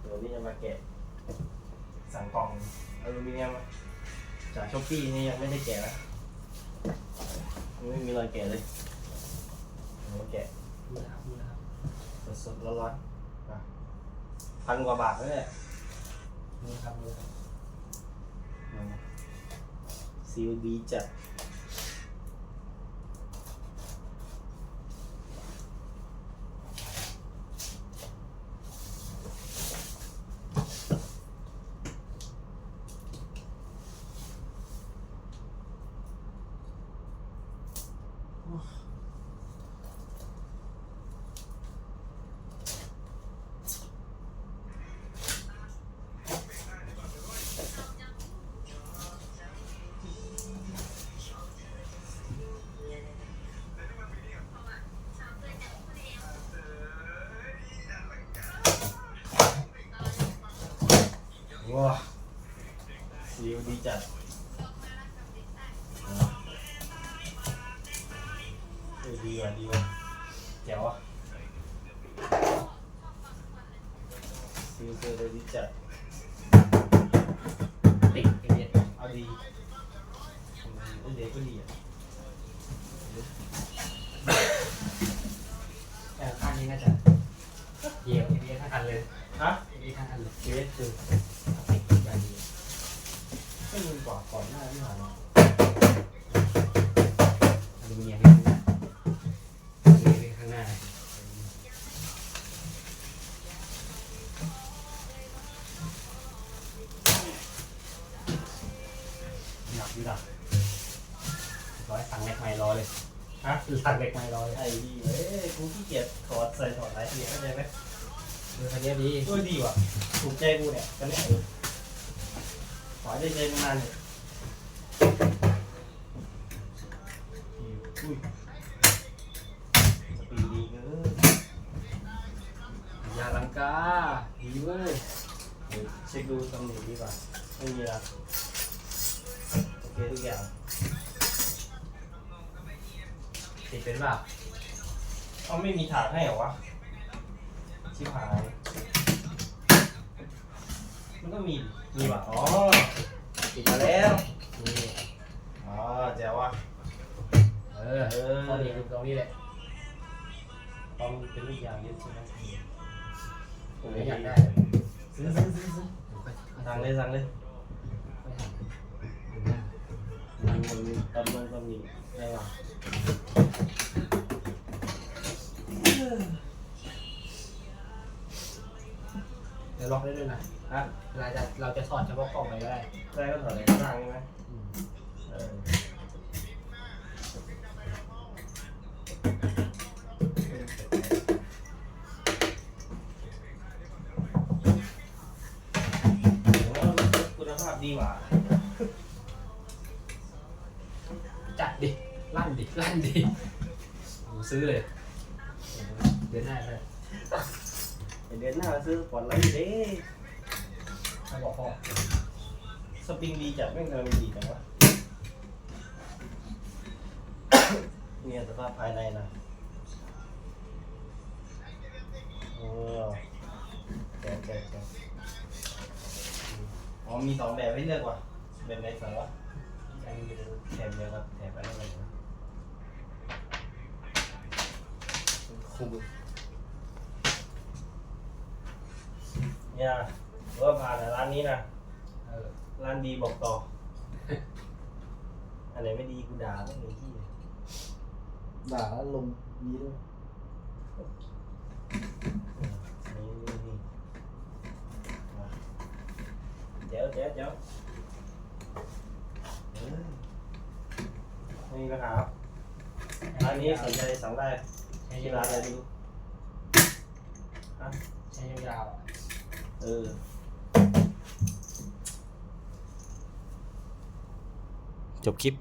เดี๋ยวนี้จะมาแกะสั่งกล่องอลูมิเนียมจากช้อปปี้นี่ยังไม่ได้แกะนะยังไม่มีรอยแกะเลยเดี๋ยวมาแกะดูนะครับดูนะครับสดๆร้อนๆอะพันกว่าบาทแล้วเนี่ยดูนะครับดูนะครับซีลดีจัด ว้าซีลดีจัดอะเออดีว่ะดีว่ะแจ๋วอะซีลเจอเลยดีจัดติดไอ้เนี่ยเอาดีเออเด็กก็ดีอะแต่ข้างนี้น่าจะเยี่ยมไอ้เนี่ยทั้งอันเลยฮะไอ้เนี่ยทั้งอันเลยเวสคือติดอย่างดี ไม่มีกว่าก่อนหน้าที่ผ่านมาอลูมิเนียมข้างหน้าอลูมิเนียมข้างหน้าหนักดีดักร้อยสั่งเล็กไม้รอเลยฮะสั่งเล็กไม้รอเลยไอ้ดีเอ้ยกูขี้เกียจถอดใส่ถอดหลายทีเข้าใจไหมเออคันนี้ดีเออดีว่ะถูกใจกูเนี่ยกันเนี่ย ออขอให้ได้เจอกันนานเนี่ยอุ้ยสปีดดีเกินยาลังกาดีเว้ยเดี๋ยวเช็คดูตำหนิดีกว่าไม่มีละโอเคทุกอย่างติดเป็นเปล่าเอาไม่มีถาดให้เหรอวะชิบหาย มันก็มี มีว่ะ อ๋อติดมาแล้วนี่อ๋อแจ๋วว่ะ เออเออตอนนี้คือตรงนี้แหละตอนเป็นลูกยางยึดใช่ไหมผมอยากได้ซื้อซื้อซื้อซื้อสั่งเลยสั่งเลยมันมันมีตำลงตำหนิได้ว่ะเดี๋ยวล็อกได้ด้วยนะ ฮะเวลาจะเราจะถอดเฉพาะกล่องไปก็ได้ได้ก็ถอดอะไรก็ได้ใช่ไหมอืมเออโอ้คุณภาพดีว่ะจัดดิลั่นดิลั่นดิผมซื้อเลย เดือนหน้าเลยเดือนหน้าซื้อก่อนไลท์เด้ ถ้าบอกพ่อสปริงดีจัดไม่เคยมีดีจังวะเนี่ยสภาพภายในนะโอ้แกะแกะแกะอ๋อมีสองแบบให้เลือกว่ะแบบไหนสองวะยังอยู่แถบเดียวครับแถบอะไรอะไรนะคุม เนี่ยว่าผ่านอะร้านนี้นะเออร้านดีบอกต่อ อันไหนไม่ดีกูด่าไม่มีที่ด่าแล้วลงนี้ด้วยนี่นี่นี่มาเดี๋ยวเดี๋ยวเดี๋ยวเออไม่มีปัญหาครับร้านนี้สนใจสั่งได้ใช้ที่ยาร้านวอะไรไม่รู้ ใช้ยาวๆอะเออ จบคลิป